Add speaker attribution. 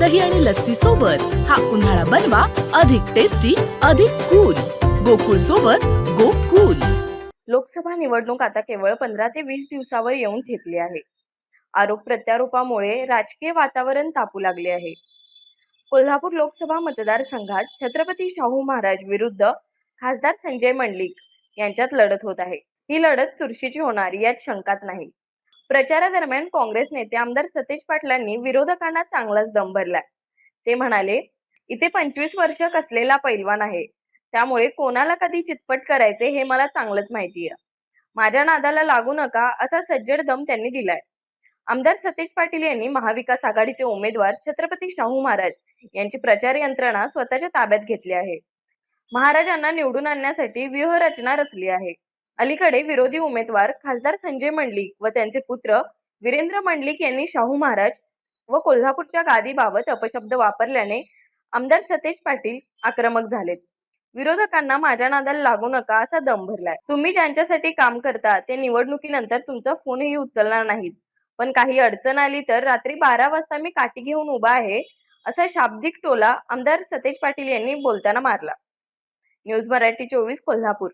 Speaker 1: दही आणि लस्सी सोबत हा उन्हाळा बनवा अधिक टेस्टी अधिक कूल गोकुळ सोबत गोकुल.
Speaker 2: लोकसभा निवडणूक आता केवळ पंधरा ते वीस दिवसावर येऊन ठेपली आहे. आरोप प्रत्यारोपामुळे राजकीय वातावरण तापू लागले आहे. कोल्हापूर लोकसभा मतदारसंघात छत्रपती शाहू महाराज विरुद्ध खासदार संजय मंडलिक यांच्यात लढत होत आहे. ही लढत चुरशीची होणार यात शंकाच नाही. प्रचारादरम्यान काँग्रेस नेते आमदार सतेज पाटलांनी विरोधकांना चांगलाच दम भरलाय. ते म्हणाले इथे पंचवीस वर्ष कसलेला पैलवान आहे. त्यामुळे कोणाला कधी चितपट करायचे हे मला चांगलंच माहितीये. माझ्या नादाला लागू नका असा सज्जड दम त्यांनी दिलाय. आमदार सतेज पाटील यांनी महाविकास आघाडीचे उमेदवार छत्रपती शाहू महाराज यांची प्रचार यंत्रणा स्वतःच्या ताब्यात घेतली आहे. महाराजांना निवडून आणण्यासाठी व्यूहरचना रचली आहे. अलीकडे विरोधी उमेदवार खासदार संजय मंडलिक व त्यांचे पुत्र वीरेंद्र मंडलिक यांनी शाहू महाराज व कोल्हापूरच्या गादीबाबत अपशब्द वापरल्याने आमदार सतेज पाटील आक्रमक झालेत. विरोधकांना माझ्या नादाला लागू नका असा दम भरलाय. तुम्ही ज्यांच्यासाठी काम करता ते निवडणुकीनंतर तुमचा फोनही उचलणार नाहीत. पण काही अडचण आली तर रात्री बारा वाजता मी काठी घेऊन उभा आहे असा शाब्दिक टोला आमदार सतेज पाटील यांनी बोलताना मारला. न्यूज मराठी चोवीस कोल्हापूर.